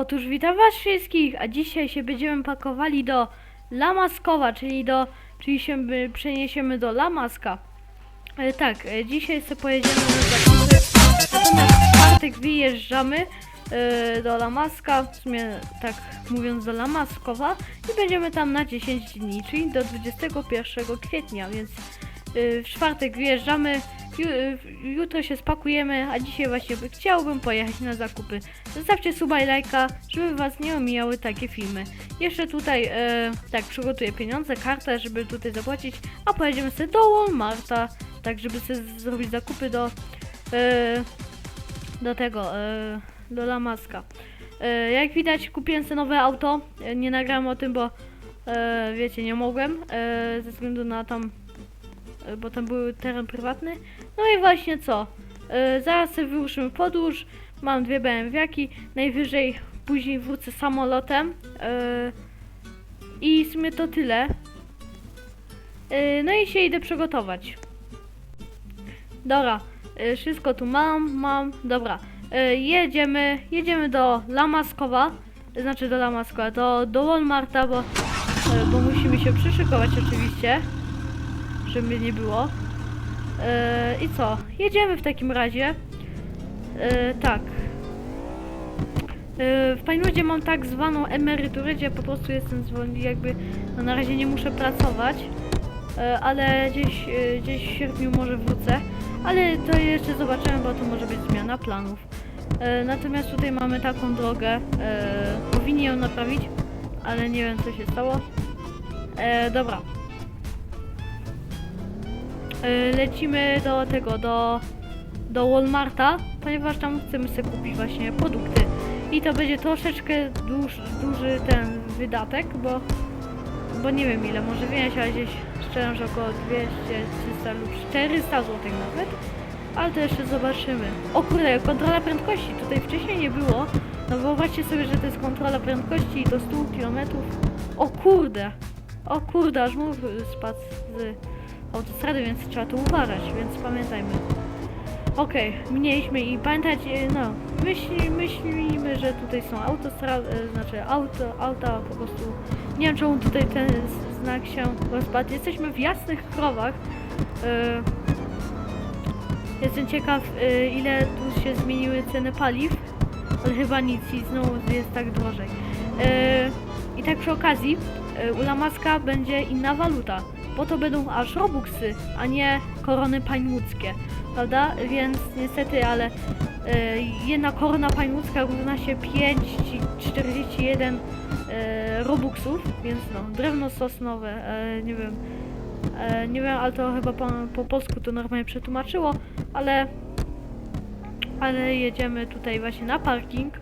Otóż witam was wszystkich, a dzisiaj się będziemy pakowali do Lamaskowa, czyli do, czyli się przeniesiemy do Lamaska. E, tak, e, dzisiaj sobie pojedziemy na zakupy, natomiast w czwartek wyjeżdżamy e, do Lamaska, w sumie tak mówiąc do Lamaskowa i będziemy tam na 10 dni, czyli do 21 kwietnia, więc e, w czwartek wyjeżdżamy, jutro się spakujemy, a dzisiaj właśnie by- chciałbym pojechać na zakupy. Zostawcie suba i lajka, żeby was nie omijały takie filmy. Jeszcze tutaj, e, tak, przygotuję pieniądze, kartę, żeby tutaj zapłacić, a pojedziemy sobie do Walmarta, tak, żeby sobie zrobić zakupy do, e, do tego, e, do Lamaska. E, jak widać, kupiłem sobie nowe auto, e, nie nagrałem o tym, bo e, wiecie, nie mogłem, e, ze względu na tam, e, bo tam był teren prywatny. No i właśnie co, e, zaraz sobie wyruszymy podróż, Mam dwie BMW-ki, najwyżej później wrócę samolotem. Yy, I w sumie to tyle. Yy, no i się idę przygotować. Dobra, yy, wszystko tu mam, mam, dobra. Yy, jedziemy, jedziemy do Lamaskowa, znaczy do Lamaskowa, do, do Walmarta, bo, yy, bo musimy się przyszykować oczywiście, żeby nie było. Yy, I co? Jedziemy w takim razie. E, tak. E, w Pinewoodzie mam tak zwaną emeryturę, gdzie po prostu jestem zwolniony, jakby no na razie nie muszę pracować, e, ale gdzieś, e, gdzieś w sierpniu może wrócę, ale to jeszcze zobaczymy, bo to może być zmiana planów. Natomiast tutaj mamy taką drogę, e, powinni ją naprawić, ale nie wiem co się stało. E, dobra. E, lecimy do tego, do do Walmarta, ponieważ tam chcemy sobie kupić właśnie produkty. I to będzie troszeczkę duż, duży ten wydatek, bo, bo nie wiem ile, może więcej, ale gdzieś szczerze że około 200, 300 lub 400 zł nawet. Ale to jeszcze zobaczymy. O kurde, kontrola prędkości, tutaj wcześniej nie było. No wyobraźcie sobie, że to jest kontrola prędkości do 100 km. O kurde, o kurde, aż mów spadł z autostrady, więc trzeba tu uważać, więc pamiętajmy. Okej, minęliśmy i pamiętać, e, no, myśli, myślimy, że tutaj są autostrady, znaczy auto, auta po prostu, nie wiem czemu tutaj ten znak się rozpadł, jesteśmy w jasnych krowach, e, jestem ciekaw ile tu się zmieniły ceny paliw, ale chyba nic i znowu jest tak drożej. I tak przy okazji, u będzie inna waluta, bo to będą aż robuxy, a nie korony pańłudzkie prawda? Więc niestety, ale e, jedna korona pańłucka równa się 5,41 e, robuxów, więc no, drewno sosnowe, e, nie wiem, e, nie wiem, ale to chyba po, po polsku to normalnie przetłumaczyło, ale ale jedziemy tutaj właśnie na parking.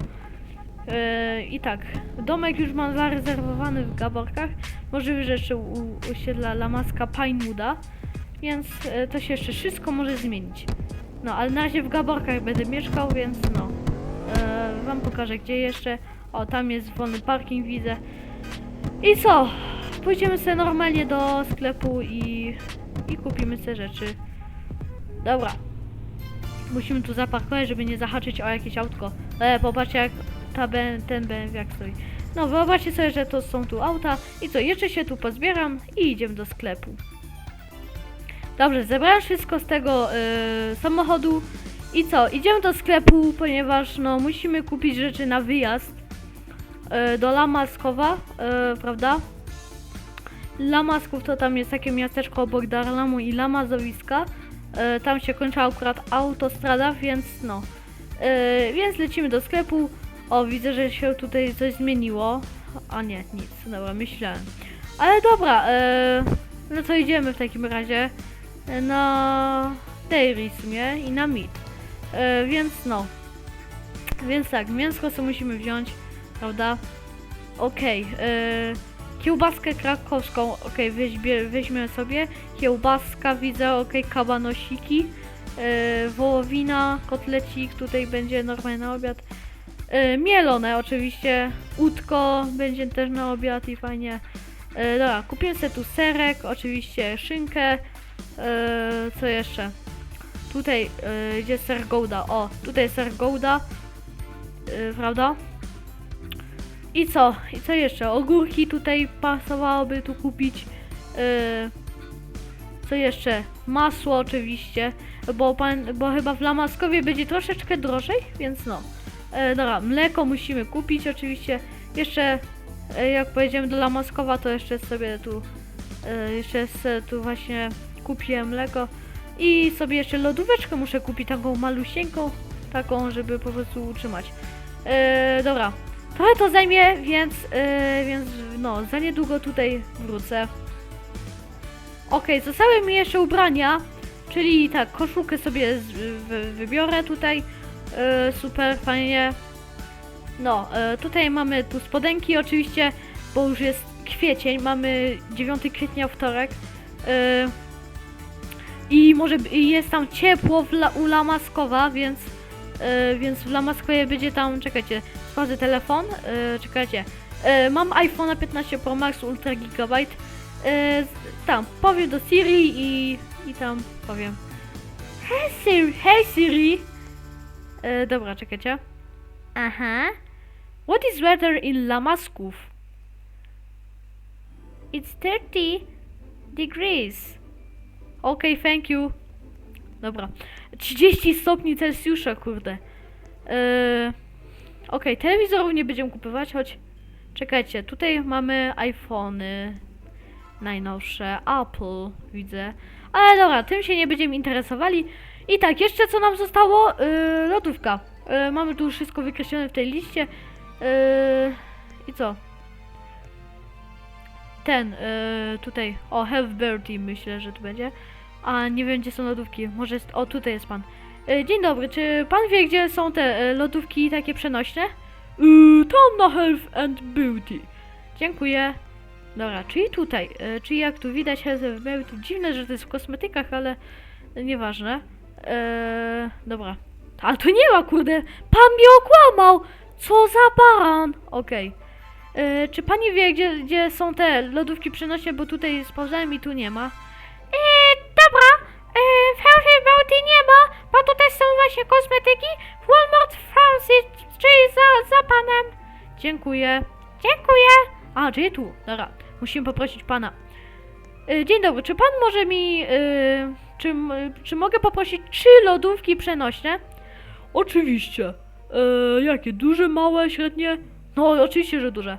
E, I tak, domek już mam zarezerwowany w Gaborkach. Możliwe, że jeszcze u, usiedla Lamaska Pinewooda, więc e, to się jeszcze wszystko może zmienić. No, ale na razie w Gaborkach będę mieszkał, więc no, e, wam pokażę gdzie jeszcze. O, tam jest wolny parking, widzę. I co? Pójdziemy sobie normalnie do sklepu i, i kupimy te rzeczy. Dobra. Musimy tu zaparkować, żeby nie zahaczyć o jakieś autko. E, popatrzcie jak ta B, ten BMW jak stoi. No, wyobraźcie sobie, że to są tu auta. I co, jeszcze się tu pozbieram i idziemy do sklepu. Dobrze, zebrałem wszystko z tego y, samochodu. I co, idziemy do sklepu, ponieważ no musimy kupić rzeczy na wyjazd y, do Lamaskowa, y, prawda? Lamasków to tam jest takie miasteczko obok Darlamu i Lamazowiska. Y, tam się kończy akurat autostrada, więc no. Y, więc lecimy do sklepu. O, widzę, że się tutaj coś zmieniło. A nie, nic, dobra, myślałem. Ale dobra, y, no to idziemy w takim razie na dairy w sumie i na meat. E, więc no. Więc tak, mięsko co musimy wziąć, prawda? Okej. e, kiełbaskę krakowską, okej, weźmie, weźmiemy sobie. Kiełbaska, widzę, okej, kabanosiki. E, wołowina, kotlecik, tutaj będzie normalnie na obiad. E, mielone oczywiście, udko będzie też na obiad i fajnie. E, dobra, kupiłem sobie tu serek, oczywiście szynkę, Eee, co jeszcze? Tutaj, e, gdzie ser Gouda? O, tutaj ser Gouda, e, prawda? I co? I co jeszcze? Ogórki tutaj pasowałoby tu kupić. Yy, co jeszcze? Masło oczywiście, bo, pan, bo chyba w Lamaskowie będzie troszeczkę drożej, więc no. E, dobra, mleko musimy kupić oczywiście. Jeszcze, e, jak pojedziemy do Lamaskowa, to jeszcze sobie tu, e, jeszcze se tu właśnie kupię mleko. I sobie jeszcze lodóweczkę muszę kupić, taką malusieńką, taką, żeby po prostu utrzymać. E, dobra, trochę to zajmie, więc, e, więc no, za niedługo tutaj wrócę. Okej, zostały mi jeszcze ubrania, czyli tak, koszulkę sobie z, wy, wybiorę tutaj. E, super, fajnie. No, e, tutaj mamy tu spodenki oczywiście, bo już jest kwiecień, mamy 9 kwietnia wtorek. E, I może i jest tam ciepło w la, u Lamaskowa, więc, e, więc w Lamaskowie będzie tam, czekajcie, sprawdzę telefon, e, czekajcie. E, mam iPhone'a 15 Pro Max Ultra Gigabyte. Z- tam, powiem do Siri i, i tam powiem. Hey Siri, hey Siri. E, dobra, czekajcie. Aha. What is weather in Lamaskov? It's 30 degrees. Okay, thank you. Dobra. 30 stopni Celsjusza, kurde. Eee, Okej, telewizorów nie będziemy kupować, choć... Czekajcie, tutaj mamy iPhony najnowsze, Apple, widzę. Ale dobra, tym się nie będziemy interesowali. I tak, jeszcze co nam zostało? Yy, lodówka. Yy, mamy tu już wszystko wykreślone w tej liście. Yy, I co? Ten, yy, tutaj, o, Health Bertie myślę, że tu będzie. A nie wiem, gdzie są lodówki. Może jest, o, tutaj jest pan. Yy, dzień dobry, czy pan wie, gdzie są te yy, lodówki takie przenośne? Yy, tam na Health and Beauty. Dziękuję. Dobra, czyli tutaj, e, czyli jak tu widać Health and Beauty, dziwne, że to jest w kosmetykach, ale nieważne. E, dobra. Ale tu nie ma, kurde, pan mnie okłamał! Co za baran! Okej. E, Czy pani wie, gdzie, gdzie są te lodówki przenośnie, bo tutaj sprawdzałem i tu nie ma? E, dobra, e, w Health and Beauty nie ma, bo tutaj są właśnie kosmetyki w Walmart France, czyli za, za panem. Dziękuję. Dziękuję. A, czyli tu, dobra. Musimy poprosić pana. Y, Dzień dobry, czy pan może mi. y, czy, czy mogę poprosić trzy lodówki przenośne? Oczywiście. E, jakie? Duże, małe, średnie? No, oczywiście, że duże.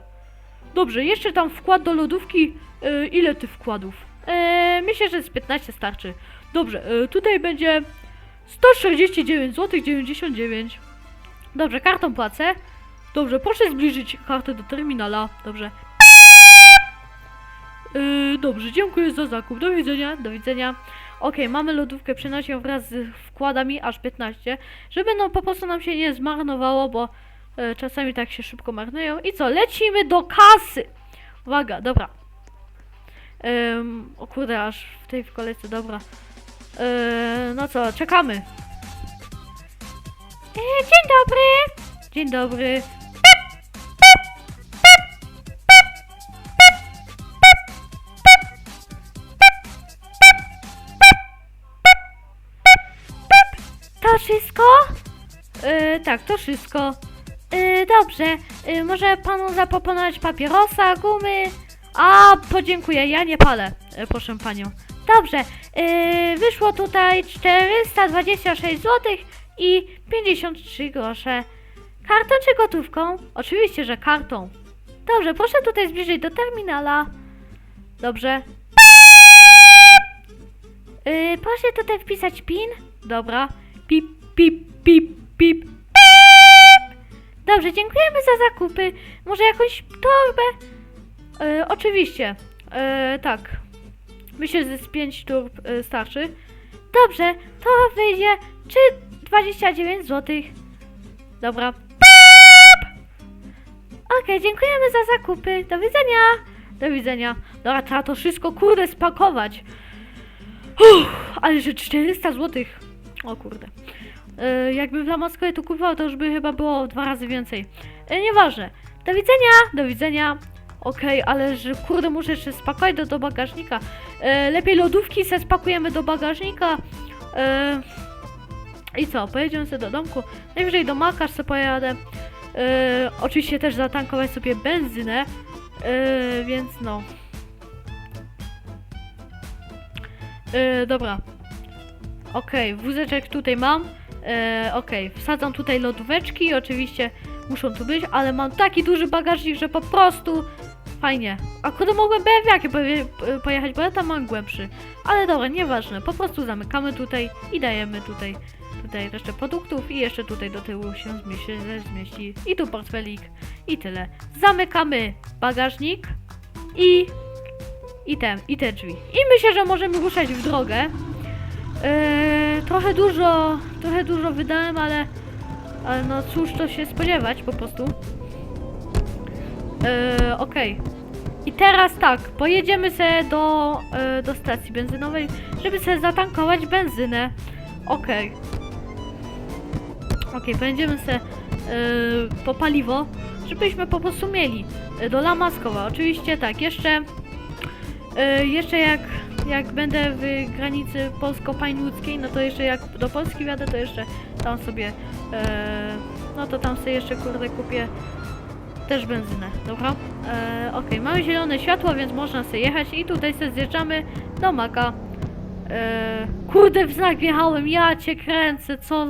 Dobrze, jeszcze tam wkład do lodówki. E, ile tych wkładów? E, myślę, że z 15 starczy. Dobrze, e, tutaj będzie 149 zł 99. Dobrze, kartą płacę. Dobrze, proszę zbliżyć kartę do terminala. Dobrze. Yy, dobrze, dziękuję za zakup. Do widzenia, do widzenia. Okej, mamy lodówkę, przenosi ją wraz z wkładami aż 15, żeby no po prostu nam się nie zmarnowało, bo e, czasami tak się szybko marnują. I co, lecimy do kasy! Uwaga, dobra. Ym, o kurde, aż w tej kolejce, dobra. Yy, no co, czekamy. E, dzień dobry! Dzień dobry. Wszystko? Yy, tak, to wszystko. Yy, dobrze, yy, może panu zaproponować papierosa, gumy? A, podziękuję, ja nie palę, yy, proszę panią. Dobrze, yy, wyszło tutaj 426 zł i 53 grosze. Kartą czy gotówką? Oczywiście, że kartą. Dobrze, proszę tutaj zbliżyć do terminala. Dobrze. Yy, proszę tutaj wpisać PIN. Dobra. Pip, pip, pip, pip. Pip. Dobrze, dziękujemy za zakupy. Może jakąś torbę? Yy, oczywiście. Yy, tak. Myślę, że z 5 turb yy, starczy. Dobrze, to wyjdzie czy 29 zł. Dobra. Pip. Okej, dziękujemy za zakupy. Do widzenia. Do widzenia. Dobra, trzeba to wszystko kurde spakować. Uff, ale że 400 zł. O kurde. E, jakbym w Lamaskowie to kupował, to już by chyba było dwa razy więcej. E, nieważne. Do widzenia, do widzenia. Okej, ale że kurde muszę jeszcze spakować do, do bagażnika. E, lepiej lodówki se spakujemy do bagażnika. E, I co, pojedziemy sobie do domku. Najwyżej do Makarz se pojadę. E, oczywiście też zatankować sobie benzynę, więc no. Dobra. Okej, wózeczek tutaj mam. E, Okej, wsadzam tutaj lodóweczki, oczywiście muszą tu być, ale mam taki duży bagażnik, że po prostu fajnie. Akurat mogłem BMW poje, pojechać, bo ja tam mam głębszy. Ale dobra, nieważne, po prostu zamykamy tutaj i dajemy tutaj tutaj resztę produktów i jeszcze tutaj do tyłu się zmieści, zmieści i tu portfelik i tyle. Zamykamy bagażnik i i ten, i te drzwi. I myślę, że możemy ruszać w drogę. Eee, trochę dużo, trochę dużo wydałem, ale, ale no cóż to się spodziewać po prostu. Eee, okej. I teraz tak, pojedziemy sobie do, e, do stacji benzynowej, żeby sobie zatankować benzynę. Okej. Okej, będziemy se e, po paliwo, żebyśmy po prostu mieli e, do Lamaskowa. Oczywiście tak, jeszcze e, jeszcze jak, jak będę w granicy polsko-pańludzkiej, no to jeszcze jak do Polski wjadę, to jeszcze tam sobie e, no to tam sobie jeszcze kurde kupię też benzynę, dobra? E, Okej, mamy zielone światło, więc można sobie jechać i tutaj sobie zjeżdżamy do Maka. E, kurde, w znak wjechałem, ja cię kręcę, co...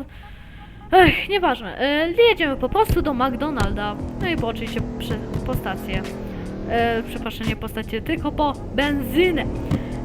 Ech, nieważne. E, jedziemy po prostu do McDonalda. No i po oczywiście po stację. E, przepraszam, nie po stację, tylko po benzynę.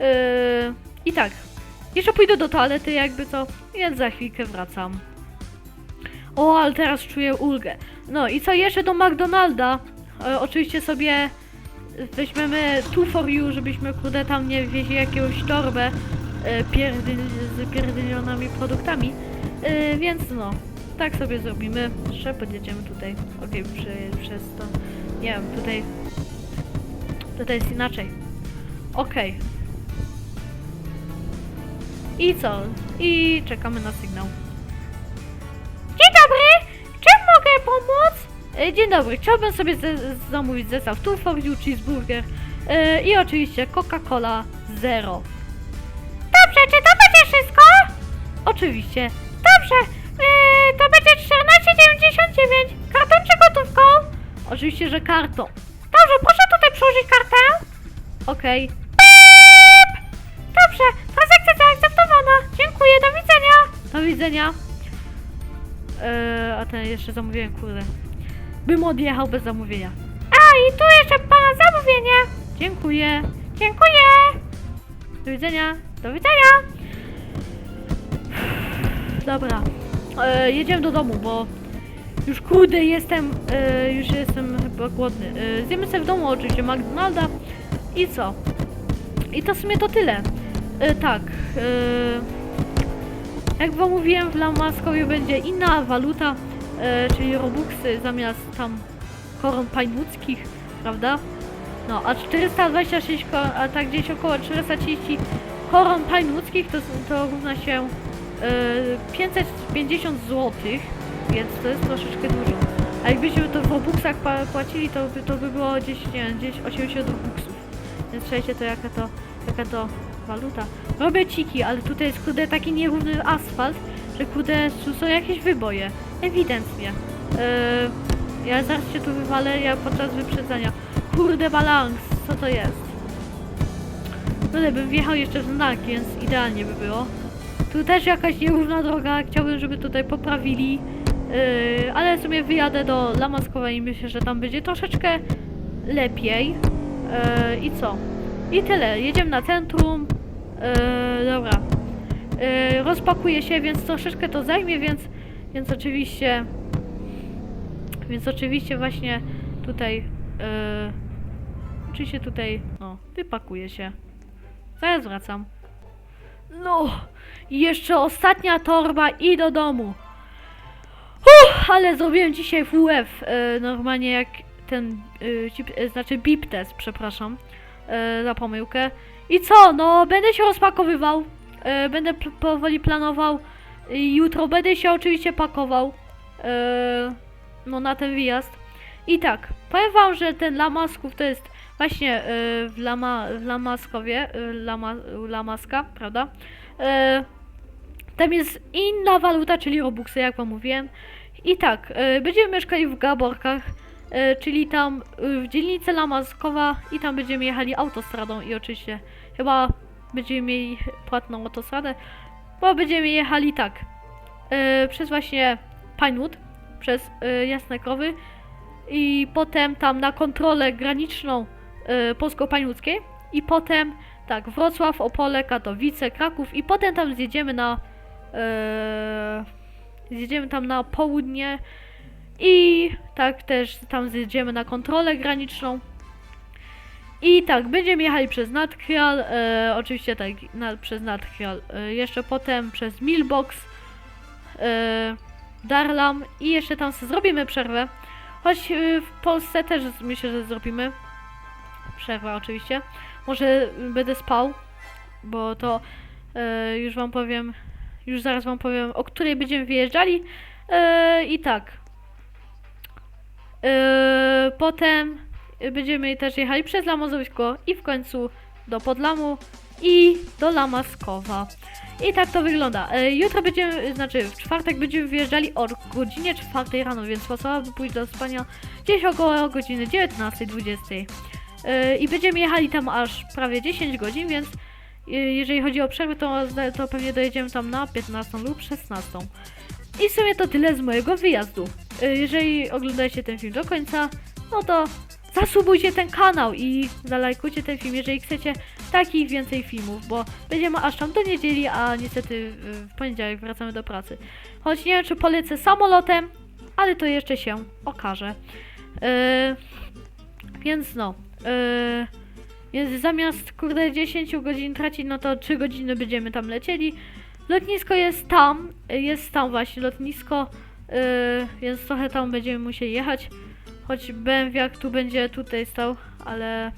E, I tak. Jeszcze pójdę do toalety, jakby co, więc za chwilkę wracam. O, ale teraz czuję ulgę. No i co jeszcze do McDonalda? E, oczywiście sobie weźmiemy two for you, żebyśmy kurde tam nie wieźli jakiegoś torbę e, pierdyl, z pierdylionymi produktami. E, więc no, tak sobie zrobimy. Jeszcze podjedziemy tutaj. Okej, przy, przez to. Nie wiem, tutaj. Tutaj jest inaczej. Okej. I co? I czekamy na sygnał. Dzień dobry! Czym mogę pomóc? E, Dzień dobry, chciałbym sobie ze- zamówić zestaw Two for You Cheeseburger e, i oczywiście Coca-Cola Zero. Dobrze, czy to będzie wszystko? Oczywiście. Dobrze, e, to będzie 14,99. Kartą czy gotówką? Oczywiście, że kartą. Dobrze, proszę tutaj przyłożyć kartę. Okej. Dobrze. Dziękuję, do widzenia. Do widzenia. Eee, a ten jeszcze zamówiłem, kurde. Bym odjechał bez zamówienia. A, i tu jeszcze pana zamówienie. Dziękuję. Dziękuję. Do widzenia. Do widzenia. Dobra. E, jedziemy do domu, bo już kurde jestem, e, już jestem chyba głodny. Zjemy sobie w domu oczywiście McDonalda i co? I to w sumie to tyle. Tak. E, jak wam mówiłem, w Lamaskowie będzie inna waluta, e, czyli robuxy zamiast tam koron pańbuckich, prawda? No, a 426, ko- a tak gdzieś około 430 koron pańbuckich to, to równa się e, 550 zł, więc to jest troszeczkę dużo. A jakbyśmy to w robuxach płacili, to to by było gdzieś, nie wiem, gdzieś 80 robuxów. Więc słuchajcie, to jaka to, jaka to waluta. Robię ciki, ale tutaj jest kurde taki nierówny asfalt, że kurde są jakieś wyboje. Ewidentnie. Yy, ja zaraz się tu wywalę, ja podczas wyprzedzania. Kurde balans, co to jest? Tutaj bym wjechał jeszcze w znak, więc idealnie by było. Tu też jakaś nierówna droga, chciałbym, żeby tutaj poprawili. Yy, ale w sumie wyjadę do Lamaskowa i myślę, że tam będzie troszeczkę lepiej. Yy, I co? I tyle. Jedziemy na centrum. Yy, dobra. Yy, rozpakuję się, więc troszeczkę to zajmie, więc, więc oczywiście. Więc oczywiście właśnie tutaj. Yy, oczywiście tutaj. No, wypakuję się. Zaraz wracam. No, jeszcze ostatnia torba i do domu. Uff, ale zrobiłem dzisiaj WF, e, normalnie jak ten, e, e, znaczy BIP test, przepraszam, e, za pomyłkę. I co, no będę się rozpakowywał, e, będę powoli planował, jutro będę się oczywiście pakował, e, no na ten wyjazd. I tak, powiem wam, że ten Lamasków to jest właśnie e, w, Lama, w Lamaskowie, e, Lama, Lamaska, prawda? E, tam jest inna waluta, czyli Robuxy, jak wam mówiłem. I tak, e, będziemy mieszkali w Gaborkach, e, czyli tam e, w dzielnicy Lamaskowa i tam będziemy jechali autostradą i oczywiście chyba będziemy mieli płatną autostradę, bo będziemy jechali tak, e, przez właśnie Pinewood, przez e, Jasne Krowy i potem tam na kontrolę graniczną e, polsko-pańłudzkiej i potem tak, Wrocław, Opole, Katowice, Kraków i potem tam zjedziemy na e, zjedziemy tam na południe i tak też tam zjedziemy na kontrolę graniczną. I tak, będziemy jechali przez Nadkral, e, oczywiście tak, na, przez Nadkral, e, jeszcze potem przez Milbox, e, Darlam i jeszcze tam sobie zrobimy przerwę. Choć e, w Polsce też myślę, że zrobimy przerwę oczywiście. Może będę spał, bo to e, już wam powiem, już zaraz wam powiem, o której będziemy wyjeżdżali. E, I tak. E, potem będziemy też jechali przez Lamozowisko i w końcu do Podlamu i do Lamaskowa. I tak to wygląda. E, jutro będziemy, znaczy w czwartek będziemy wyjeżdżali o godzinie 4 rano, więc pasowałoby pójść do spania gdzieś około godziny 19-20. E, I będziemy jechali tam aż prawie 10 godzin, więc e, jeżeli chodzi o przerwę, to, to pewnie dojedziemy tam na 15 lub 16. I w sumie to tyle z mojego wyjazdu. Jeżeli oglądacie ten film do końca, no to zasubujcie ten kanał i zalajkujcie ten film, jeżeli chcecie takich więcej filmów, bo będziemy aż tam do niedzieli, a niestety w poniedziałek wracamy do pracy. Choć nie wiem, czy polecę samolotem, ale to jeszcze się okaże. Yy, więc no. Yy, więc zamiast kurde 10 godzin tracić, no to 3 godziny będziemy tam lecieli. Lotnisko jest tam, jest tam właśnie lotnisko, yy, więc trochę tam będziemy musieli jechać. Choć jak tu będzie tutaj stał, ale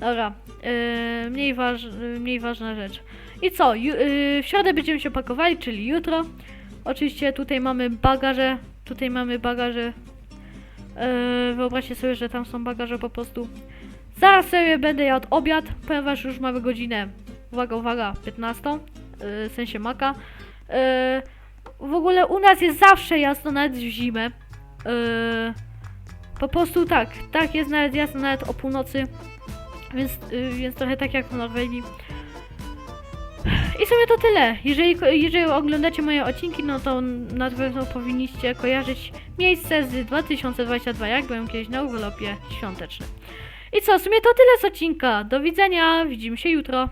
dobra, yy, mniej, waż, mniej ważna rzecz. I co, ju, yy, w środę będziemy się pakowali, czyli jutro. Oczywiście tutaj mamy bagaże, tutaj mamy bagaże. Yy, wyobraźcie sobie, że tam są bagaże po prostu. Zaraz sobie będę jadł obiad, ponieważ już mamy godzinę, uwaga, uwaga, 15, yy, w sensie maka. Yy, w ogóle u nas jest zawsze jasno, nawet w zimę. Yy, po prostu tak, tak jest nawet jasno, nawet o północy. Więc, yy, więc trochę tak jak w Norwegii. I w sumie to tyle. Jeżeli, jeżeli oglądacie moje odcinki, no to na pewno powinniście kojarzyć miejsce z 2022, jak byłem kiedyś na urlopie świątecznym. I co, w sumie to tyle z odcinka. Do widzenia, widzimy się jutro.